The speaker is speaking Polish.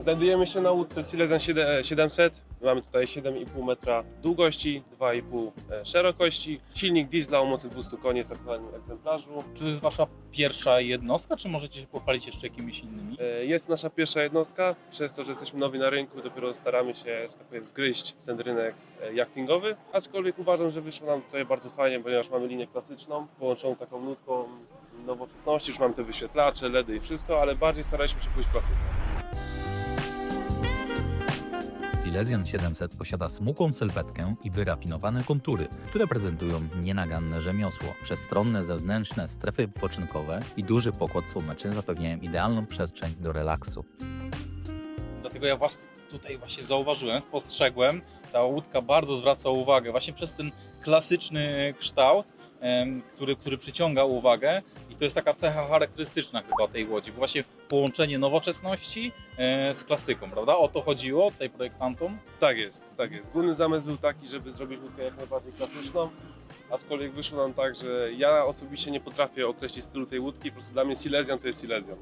Znajdujemy się na łódce Silesian 700. Mamy tutaj 7,5 metra długości, 2,5 szerokości. Silnik diesla o mocy 200 koni jest w aktualnym egzemplarzu. Czy to jest wasza pierwsza jednostka, czy możecie się pochwalić jeszcze jakimiś innymi? E, Jest nasza pierwsza jednostka. Przez to, że jesteśmy nowi na rynku, dopiero staramy się, że tak powiem, wgryźć w ten rynek e, jachtingowy. Aczkolwiek uważam, że wyszło nam tutaj bardzo fajnie, ponieważ mamy linię klasyczną, połączoną taką nutką nowoczesności. Już mamy te wyświetlacze, LEDy i wszystko, ale bardziej staraliśmy się pójść w klasykę. Silesian 700 posiada smukłą sylwetkę i wyrafinowane kontury, które prezentują nienaganne rzemiosło. Przestronne zewnętrzne strefy wypoczynkowe i duży pokład słoneczny zapewniają idealną przestrzeń do relaksu. Dlatego ja was tutaj właśnie zauważyłem, spostrzegłem. Ta łódka bardzo zwraca uwagę właśnie przez ten klasyczny kształt, który, który przyciąga uwagę i to jest taka cecha charakterystyczna chyba tej łodzi, właśnie połączenie nowoczesności e, z klasyką, prawda? O to chodziło tutaj projektantom. Tak jest, tak jest. Główny zamysł był taki, żeby zrobić łódkę jak najbardziej klasyczną, aczkolwiek wyszło nam tak, że ja osobiście nie potrafię określić stylu tej łódki, po prostu dla mnie Silesian to jest Silesian.